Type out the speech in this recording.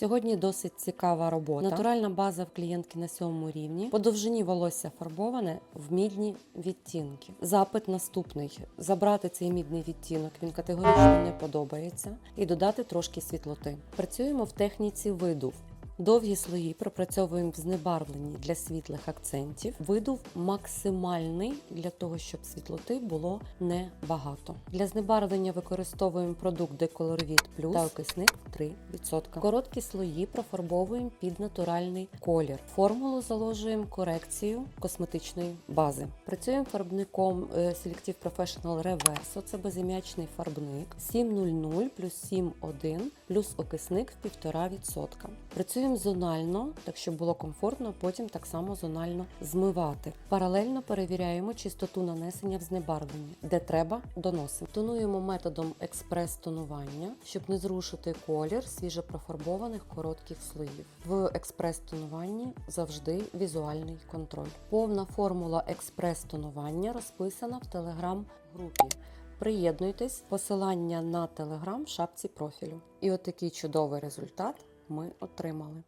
Сьогодні досить цікава робота. Натуральна база в клієнтки на сьомому рівні. По довжині волосся фарбоване в мідні відтінки. Запит наступний: забрати цей мідний відтінок. Він категорично не подобається, і додати трошки світлоти. Працюємо в техніці видув. Довгі слої пропрацьовуємо в знебарвленні для світлих акцентів. Видув максимальний для того, щоб світлоти було небагато. Для знебарвлення використовуємо продукт Від Plus та окисник 3%. Короткі слої профарбовуємо під натуральний колір. Формулу заложуємо корекцію косметичної бази. Працюємо фарбником е, Selective Professional Reverso. Це безім'ячний фарбник 7.00 плюс 7.1 плюс окисник в 1,5%. Працюємо зонально, так щоб було комфортно, потім так само зонально змивати. Паралельно перевіряємо чистоту нанесення в знебарвленні, де треба доносимо. Тонуємо методом експрес-тонування, щоб не зрушити колір свіжепрофарбованих коротких слоїв. В експрес-тонуванні завжди візуальний контроль. Повна формула експрес-тонування розписана в телеграм-групі. Приєднуйтесь, посилання на телеграм в шапці профілю. І отакий чудовий результат ми отримали.